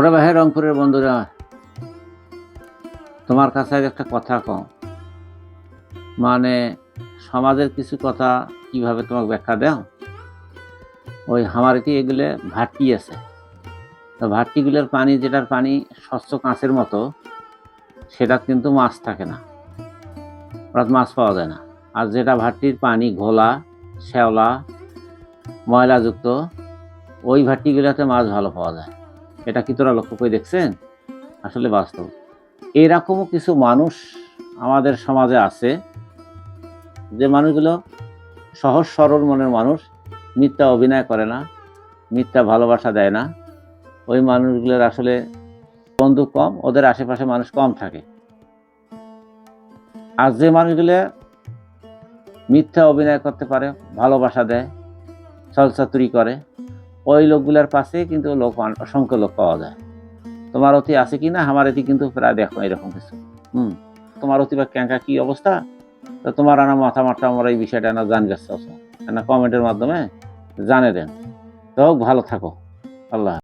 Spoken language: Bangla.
ছোট ভাই, রংপুরের বন্ধুরা, তোমার কাছে একটা কথা কম মানে সমাজের কিছু কথা কীভাবে তোমাকে ব্যাখ্যা দাও? ওই হামারিতে এগুলো ভাট্টি আছে? তো ভাট্টিগুলোর পানি, যেটার পানি স্বচ্ছ কাঁচের মতো, সেটা কিন্তু মাছ থাকে না। অর্থাৎ মাছ পাওয়া যায় না। আর যেটা ভাট্টির পানি, ঘোলা, শ্যাওলা, ময়লাযুক্ত, ওই ভাট্টিগুলোতে মাছ ভালো পাওয়া যায়। এটা কি তোরা লক্ষ্য করে দেখছেন? আসলে বাস্তব। এরকমও কিছু মানুষ আমাদের সমাজে আছে, যে মানুষগুলো সহজ সরল মনের মানুষ, মিথ্যা অভিনয় করে না, মিথ্যা ভালোবাসা দেয় না। ওই মানুষগুলোর আসলে বন্ধু কম, ওদের আশেপাশে মানুষ কম থাকে। আর যে মানুষগুলো মিথ্যা অভিনয় করতে পারে, ভালোবাসা দেয় চলচাতুরি করে ওই লোকগুলার পাশে কিন্তু লোক অসংখ্য লোক পাওয়া যায়। তোমার অতি আছে কি না? আমার এটি কিন্তু প্রায় দেখো, এরকম কিছু। হুম, তোমার অতি বা ক্যাঙ্কা কি অবস্থা? তো তোমার আনা মাথা মাথা আমার এই বিষয়টা না জান গেছে না কমেন্টের মাধ্যমে জানে দেন। তো ভালো থাকো। আল্লাহ।